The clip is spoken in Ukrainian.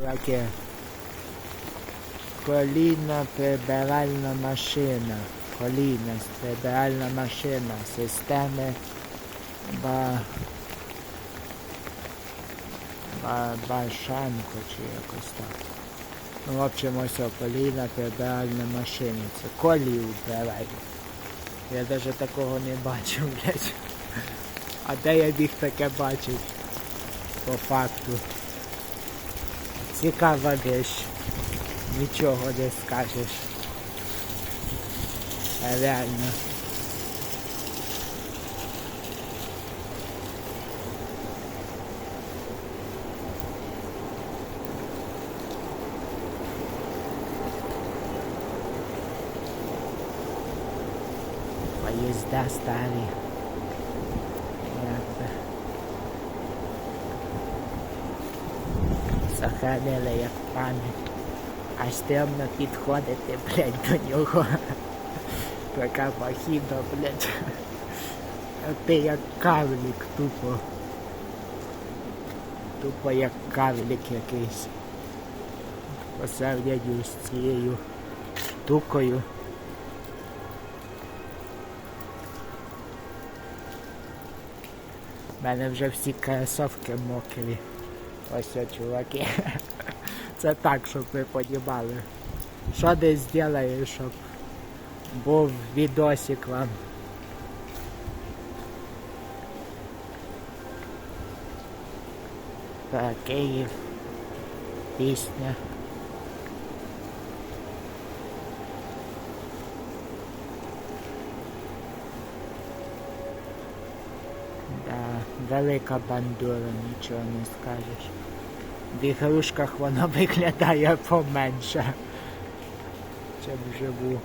Таке колійна прибиральна машина. Колійна прибиральна машина системи ба... Ба... Башанко чи якось так. Ну, в общем, ось о, колійна прибиральна машина. Це колію вбирають. Я навіть такого не бачив, блядь. А де я міг таке бачити? По факту. Цікава річ. Нічого не скажеш. А Реально. Поїзда старі. Сохранили як пам'ять. Аж стрімно підходити, блядь, до нього. Така махіна, блядь. Ти як карлик тупо. Тупо як карлик якийсь. По сравненню з цією штукою. У мене вже всі кросовки мокрі. Ось чуваки. Це так, щоб ви понімали. Що десь зробиш, щоб був відосик вам. Так, Київ. Пісня. Да, велика бандура, нічого не скажеш. В ігрушках воно виглядає поменше, чим вживу.